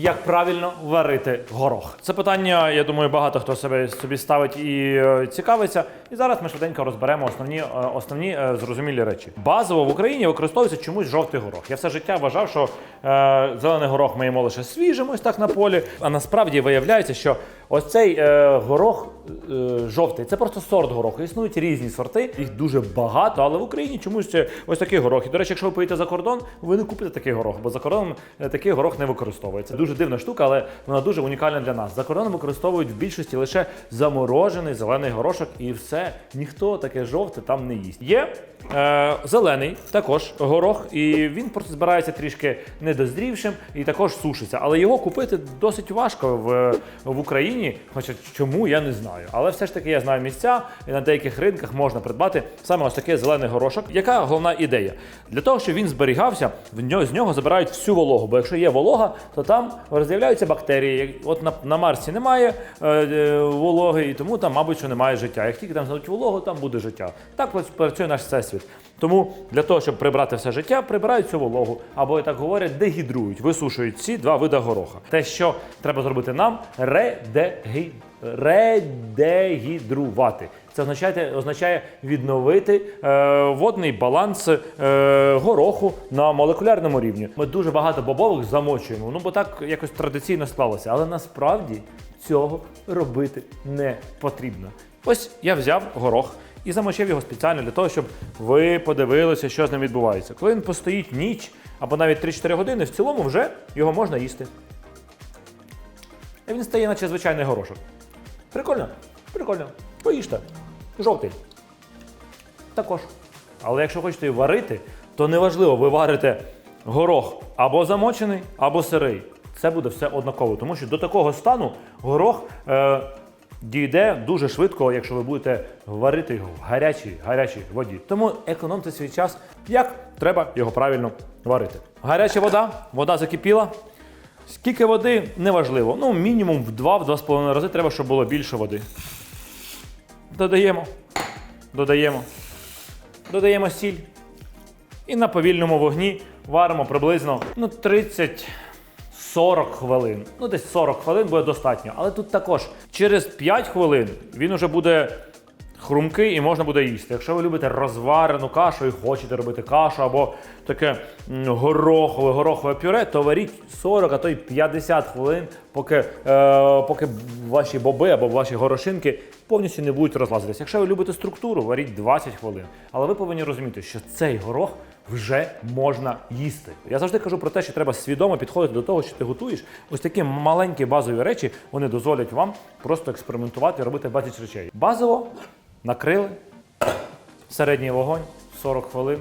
Як правильно варити горох? Це питання, я думаю, багато хто себе собі ставить і е, цікавиться. І зараз ми швиденько розберемо основні, е, основні е, зрозумілі речі. Базово в Україні використовується чомусь жовтий горох. Я все життя вважав, що е, зелений горох ми їмо лише свіжим, ось так на полі. А насправді виявляється, що ось цей е, горох е, жовтий це просто сорт гороху. Існують різні сорти, їх дуже багато, але в Україні чомусь ось такий горох. І до речі, якщо ви поїдете за кордон, ви не купите такий горох, бо за кордоном такий горох не використовується. Дуже дивна штука, але вона дуже унікальна для нас. За кордоном використовують в більшості лише заморожений зелений горошок, і все. Ніхто таке жовте там не їсть. Є е, зелений також горох, і він просто збирається трішки недозрівшим і також сушиться. Але його купити досить важко в, в Україні. Хоча чому я не знаю. Але все ж таки я знаю місця, і на деяких ринках можна придбати саме ось такий зелений горошок. Яка головна ідея? Для того, щоб він зберігався, в нього з нього забирають всю вологу. Бо якщо є волога, то там з'являються бактерії. От на, на Марсі немає е, е, вологи, і тому там, мабуть, що немає життя. Як тільки там знайдуть вологу, там буде життя. Так працює наш всесвіт. Тому для того, щоб прибрати все життя, прибирають цю вологу, або так говорять, дегідрують, висушують ці два види гороха. Те, що треба зробити нам, редегідрувати. Це означає, означає відновити е, водний баланс е, гороху на молекулярному рівні. Ми дуже багато бобових замочуємо, ну бо так якось традиційно склалося. Але насправді цього робити не потрібно. Ось я взяв горох і замочив його спеціально для того, щоб ви подивилися, що з ним відбувається. Коли він постоїть ніч або навіть 3-4 години, в цілому вже його можна їсти. І він стає, наче звичайний горошок. Прикольно? Прикольно. Поїжте. Жовтий. Також. Але якщо хочете варити, то неважливо, ви варите горох або замочений, або сирий. Це буде все однаково, тому що до такого стану горох е, дійде дуже швидко, якщо ви будете варити його в гарячій, гарячій воді. Тому економте свій час, як треба його правильно варити. Гаряча вода, вода закипіла. Скільки води неважливо. Ну, мінімум в 2-2,5 рази треба, щоб було більше води. Додаємо. Додаємо. Додаємо сіль. І на повільному вогні варимо приблизно ну, 30-40 хвилин. Ну, десь 40 хвилин буде достатньо. Але тут також через 5 хвилин він уже буде хрумкий і можна буде їсти. Якщо ви любите розварену кашу і хочете робити кашу або таке горохове, горохове пюре, то варіть 40, а то й 50 хвилин, поки, е, поки ваші боби або ваші горошинки повністю не будуть розлазитися. Якщо ви любите структуру, варіть 20 хвилин. Але ви повинні розуміти, що цей горох вже можна їсти. Я завжди кажу про те, що треба свідомо підходити до того, що ти готуєш. Ось такі маленькі базові речі вони дозволять вам просто експериментувати робити безліч речей. Базово накрили, середній вогонь, 40 хвилин,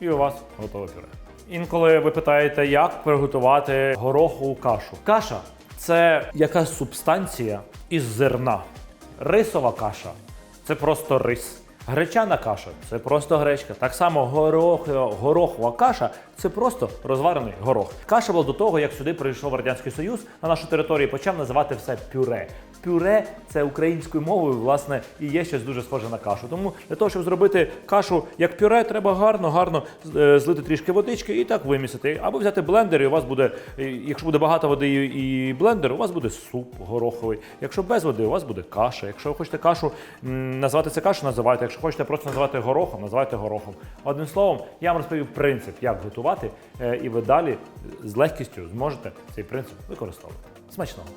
і у вас готове пюре. Інколи ви питаєте, як приготувати горохову кашу. Каша це якась субстанція із зерна. Рисова каша це просто рис. Гречана каша це просто гречка. Так само горох, горохова каша це просто розварений горох. Каша була до того, як сюди прийшов Радянський Союз на нашу територію почав називати все пюре. Пюре це українською мовою, власне, і є щось дуже схоже на кашу. Тому для того, щоб зробити кашу як пюре, треба гарно, гарно е, злити трішки водички і так вимісити. Або взяти блендер, і у вас буде, якщо буде багато води і блендер, у вас буде суп гороховий. Якщо без води, у вас буде каша. Якщо ви хочете кашу м, назвати це кашу, називайте. Якщо хочете просто називати горохом, називайте горохом. Одним словом, я вам розповів принцип, як готувати, е, і ви далі з легкістю зможете цей принцип використовувати. Смачного!